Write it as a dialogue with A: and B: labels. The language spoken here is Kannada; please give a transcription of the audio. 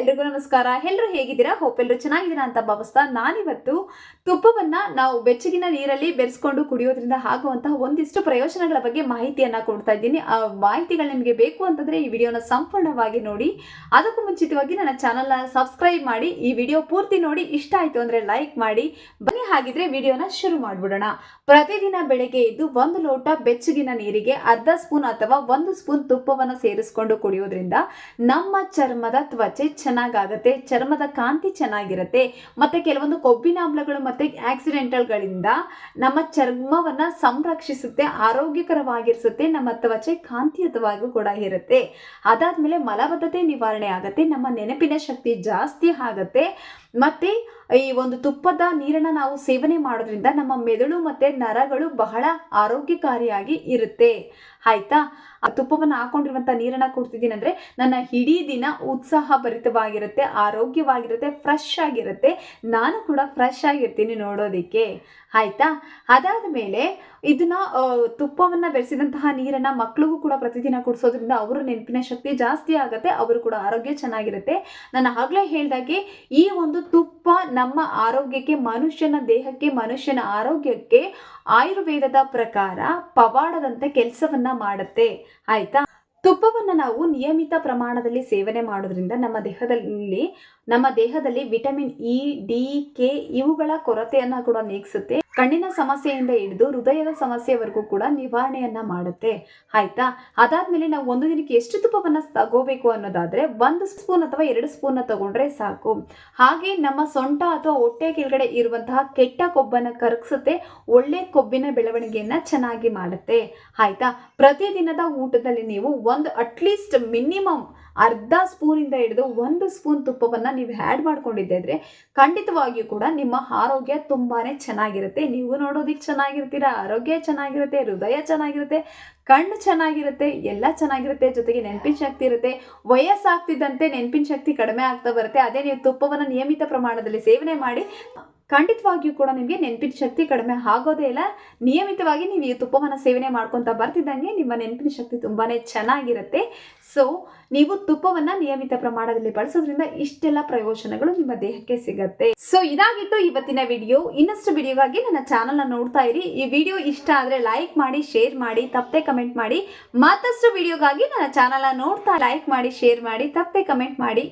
A: ಎಲ್ರಿಗೂ ನಮಸ್ಕಾರ. ಎಲ್ಲರೂ ಹೇಗಿದ್ದೀರಾ? ಹೋಪ್ ಎಲ್ಲರೂ ಚೆನ್ನಾಗಿದ್ದೀರಾ ಅಂತ ಭಾವಿಸ್ತಾ ನಾನಿವತ್ತು ತುಪ್ಪವನ್ನು ನಾವು ಬೆಚ್ಚಗಿನ ನೀರಲ್ಲಿ ಬೆರೆಸ್ಕೊಂಡು ಕುಡಿಯೋದ್ರಿಂದ ಆಗುವಂತಹ ಒಂದಿಷ್ಟು ಪ್ರಯೋಜನಗಳ ಬಗ್ಗೆ ಮಾಹಿತಿಯನ್ನ ಕೊಡ್ತಾ ಇದ್ದೀನಿ. ಆ ಮಾಹಿತಿಗಳು ನಿಮಗೆ ಬೇಕು ಅಂತಂದ್ರೆ ಈ ವಿಡಿಯೋನ ಸಂಪೂರ್ಣವಾಗಿ ನೋಡಿ, ಅದಕ್ಕೂ ಮುಂಚಿತವಾಗಿ ನನ್ನ ಚಾನಲ್ನ ಸಬ್ಸ್ಕ್ರೈಬ್ ಮಾಡಿ, ಈ ವಿಡಿಯೋ ಪೂರ್ತಿ ನೋಡಿ, ಇಷ್ಟ ಆಯ್ತು ಅಂದ್ರೆ ಲೈಕ್ ಮಾಡಿ ಹಾಗಿದ್ರೆ ವಿಡಿಯೋನ ಶುರು ಮಾಡ್ಬಿಡೋಣ. ಪ್ರತಿದಿನ ಬೆಳಗ್ಗೆ ಎದ್ದು ಒಂದು ಲೋಟ ಬೆಚ್ಚಗಿನ ನೀರಿಗೆ ಅರ್ಧ ಸ್ಪೂನ್ ಅಥವಾ ಒಂದು ಸ್ಪೂನ್ ತುಪ್ಪವನ್ನು ಸೇರಿಸ್ಕೊಂಡು ಕುಡಿಯೋದ್ರಿಂದ ನಮ್ಮ ಚರ್ಮದ ತ್ವಚೆ ಚೆನ್ನಾಗಾಗತ್ತೆ, ಚರ್ಮದ ಕಾಂತಿ ಚೆನ್ನಾಗಿರುತ್ತೆ, ಮತ್ತೆ ಕೆಲವೊಂದು ಕೊಬ್ಬಿನಾಮ್ಲಗಳು ಮತ್ತೆ ಆಕ್ಸಿಡೆಂಟಲ್ಗಳಿಂದ ನಮ್ಮ ಚರ್ಮವನ್ನ ಸಂರಕ್ಷಿಸುತ್ತೆ, ಆರೋಗ್ಯಕರವಾಗಿರಿಸುತ್ತೆ, ನಮ್ಮ ತ್ವಚೆ ಕಾಂತಿಯುತವಾಗೂ ಕೂಡ ಇರುತ್ತೆ. ಅದಾದ್ಮೇಲೆ ಮಲಬದ್ಧತೆ ನಿವಾರಣೆ ಆಗುತ್ತೆ, ನಮ್ಮ ನೆನಪಿನ ಶಕ್ತಿ ಜಾಸ್ತಿ ಆಗತ್ತೆ, ಮತ್ತೆ ಈ ಒಂದು ತುಪ್ಪದ ನೀರನ್ನ ನಾವು ಸೇವನೆ ಮಾಡೋದ್ರಿಂದ ನಮ್ಮ ಮೆದುಳು ಮತ್ತೆ ನರಗಳು ಬಹಳ ಆರೋಗ್ಯಕಾರಿಯಾಗಿ ಇರುತ್ತೆ. ಆಯ್ತಾ? ಆ ತುಪ್ಪವನ್ನು ಹಾಕೊಂಡಿರುವಂಥ ನೀರನ್ನ ಕೊಡ್ತಿದ್ದೀನಿ ಅಂದ್ರೆ ನನ್ನ ಇಡೀ ದಿನ ಉತ್ಸಾಹ ಭರಿತವಾಗಿರುತ್ತೆ ಆರೋಗ್ಯವಾಗಿರುತ್ತೆ ಫ್ರೆಶ್ ಆಗಿರುತ್ತೆ. ನಾನು ಕೂಡ ಫ್ರೆಶ್ ಆಗಿರ್ತೀನಿ ನೋಡೋದಕ್ಕೆ. ಆಯ್ತಾ? ಅದಾದ ಮೇಲೆ ಇದನ್ನ ತುಪ್ಪವನ್ನ ಬೆರೆಸಿದಂತಹ ನೀರನ್ನ ಮಕ್ಕಳಿಗೂ ಕೂಡ ಪ್ರತಿದಿನ ಕುಡಿಸೋದ್ರಿಂದ ಅವರ ನೆನಪಿನ ಶಕ್ತಿ ಜಾಸ್ತಿ ಆಗುತ್ತೆ, ಅವರು ಕೂಡ ಆರೋಗ್ಯ ಚೆನ್ನಾಗಿರುತ್ತೆ. ನಾನು ಆಗಲೇ ಹೇಳ್ದಾಗೆ ಈ ಒಂದು ತುಪ್ಪ ನಮ್ಮ ಆರೋಗ್ಯಕ್ಕೆ, ಮನುಷ್ಯನ ದೇಹಕ್ಕೆ, ಮನುಷ್ಯನ ಆರೋಗ್ಯಕ್ಕೆ ಆಯುರ್ವೇದದ ಪ್ರಕಾರ ಪವಾಡದಂತೆ ಕೆಲಸವನ್ನ ಮಾಡುತ್ತೆ. ಆಯ್ತಾ? ತುಪ್ಪವನ್ನು ನಾವು ನಿಯಮಿತ ಪ್ರಮಾಣದಲ್ಲಿ ಸೇವನೆ ಮಾಡೋದ್ರಿಂದ ನಮ್ಮ ದೇಹದಲ್ಲಿ ನಮ್ಮ ದೇಹದಲ್ಲಿ ವಿಟಮಿನ್ ಇ, ಡಿ, ಕೆ ಇವುಗಳ ಕೊರತೆಯನ್ನು ಕೂಡ ನೀಗಿಸುತ್ತೆ. ಕಣ್ಣಿನ ಸಮಸ್ಯೆಯಿಂದ ಹಿಡಿದು ಹೃದಯದ ಸಮಸ್ಯೆವರೆಗೂ ಕೂಡ ನಿವಾರಣೆಯನ್ನ ಮಾಡುತ್ತೆ. ಆಯ್ತಾ? ಅದಾದ್ಮೇಲೆ ನಾವು ಒಂದು ದಿನಕ್ಕೆ ಎಷ್ಟು ತುಪ್ಪವನ್ನ ತಗೋಬೇಕು ಅನ್ನೋದಾದ್ರೆ ಒಂದು ಸ್ಪೂನ್ ಅಥವಾ ಎರಡು ಸ್ಪೂನ್ ತಗೊಂಡ್ರೆ ಸಾಕು. ಹಾಗೆ ನಮ್ಮ ಸೊಂಟ ಅಥವಾ ಹೊಟ್ಟೆ ಕೆಳಗಡೆ ಇರುವಂತಹ ಕೆಟ್ಟ ಕೊಬ್ಬನ್ನ ಕರಗಿಸುತ್ತೆ. ಒಳ್ಳೆ ಕೊಬ್ಬಿನ ಬೆಳವಣಿಗೆಯನ್ನ ಚೆನ್ನಾಗಿ ಮಾಡುತ್ತೆ. ಆಯ್ತಾ? ಪ್ರತಿದಿನದ ಊಟದಲ್ಲಿ ನೀವು ಒಂದು ಅಟ್ಲೀಸ್ಟ್ ಮಿನಿಮಮ್ ಅರ್ಧ ಸ್ಪೂನಿಂದ ಹಿಡಿದು ಒಂದು ಸ್ಪೂನ್ ತುಪ್ಪವನ್ನು ನೀವು ಆ್ಯಡ್ ಮಾಡ್ಕೊಂಡಿದ್ದೆ ಖಂಡಿತವಾಗಿಯೂ ಕೂಡ ನಿಮ್ಮ ಆರೋಗ್ಯ ತುಂಬಾ ಚೆನ್ನಾಗಿರುತ್ತೆ. ನೀವು ನೋಡೋದಕ್ಕೆ ಚೆನ್ನಾಗಿರ್ತೀರ, ಆರೋಗ್ಯ ಚೆನ್ನಾಗಿರುತ್ತೆ, ಹೃದಯ ಚೆನ್ನಾಗಿರುತ್ತೆ. ಕಣ್ಣು ಚೆನ್ನಾಗಿರುತ್ತೆ, ಎಲ್ಲ ಚೆನ್ನಾಗಿರುತ್ತೆ, ಜೊತೆಗೆ ನೆನಪಿನ ಶಕ್ತಿ ಇರುತ್ತೆ. ವಯಸ್ಸಾಗ್ತಿದ್ದಂತೆ ನೆನಪಿನ ಶಕ್ತಿ ಕಡಿಮೆ ಆಗ್ತಾ ಬರುತ್ತೆ. ಅದೇ ನೀವು ತುಪ್ಪವನ್ನು ನಿಯಮಿತ ಪ್ರಮಾಣದಲ್ಲಿ ಸೇವನೆ ಮಾಡಿ, ಖಂಡಿತವಾಗಿಯೂ ಕೂಡ ನಿಮಗೆ ನೆನಪಿನ ಶಕ್ತಿ ಕಡಿಮೆ ಆಗೋದೇ ಇಲ್ಲ. ನಿಯಮಿತವಾಗಿ ನೀವು ಈ ತುಪ್ಪವನ್ನು ಸೇವನೆ ಮಾಡ್ಕೊತಾ ಬರ್ತಿದ್ದಂಗೆ ನಿಮ್ಮ ನೆನಪಿನ ಶಕ್ತಿ ತುಂಬಾನೇ ಚೆನ್ನಾಗಿರುತ್ತೆ. ಸೊ ನೀವು ತುಪ್ಪವನ್ನ ನಿಯಮಿತ ಪ್ರಮಾಣದಲ್ಲಿ ಬಳಸೋದ್ರಿಂದ ಇಷ್ಟೆಲ್ಲ ಪ್ರಯೋಜನಗಳು ನಿಮ್ಮ ದೇಹಕ್ಕೆ ಸಿಗುತ್ತೆ. ಸೊ ಇದಾಗಿತ್ತು ಇವತ್ತಿನ ವಿಡಿಯೋ. ಇನ್ನಷ್ಟು ವಿಡಿಯೋಗಾಗಿ ನನ್ನ ಚಾನಲ್ನ ನೋಡ್ತಾ ಇರಿ. ಈ ವಿಡಿಯೋ ಇಷ್ಟ ಆದರೆ ಲೈಕ್ ಮಾಡಿ, ಶೇರ್ ಮಾಡಿ, ತಪ್ಪದೆ ಕಮೆಂಟ್ ಮಾಡಿ. ಮತ್ತಷ್ಟು ವಿಡಿಯೋಗಾಗಿ ನನ್ನ ಚಾನಲ್ನ ನೋಡ್ತಾ ಲೈಕ್ ಮಾಡಿ ಶೇರ್ ಮಾಡಿ ತಪ್ಪೇ ಕಮೆಂಟ್ ಮಾಡಿ.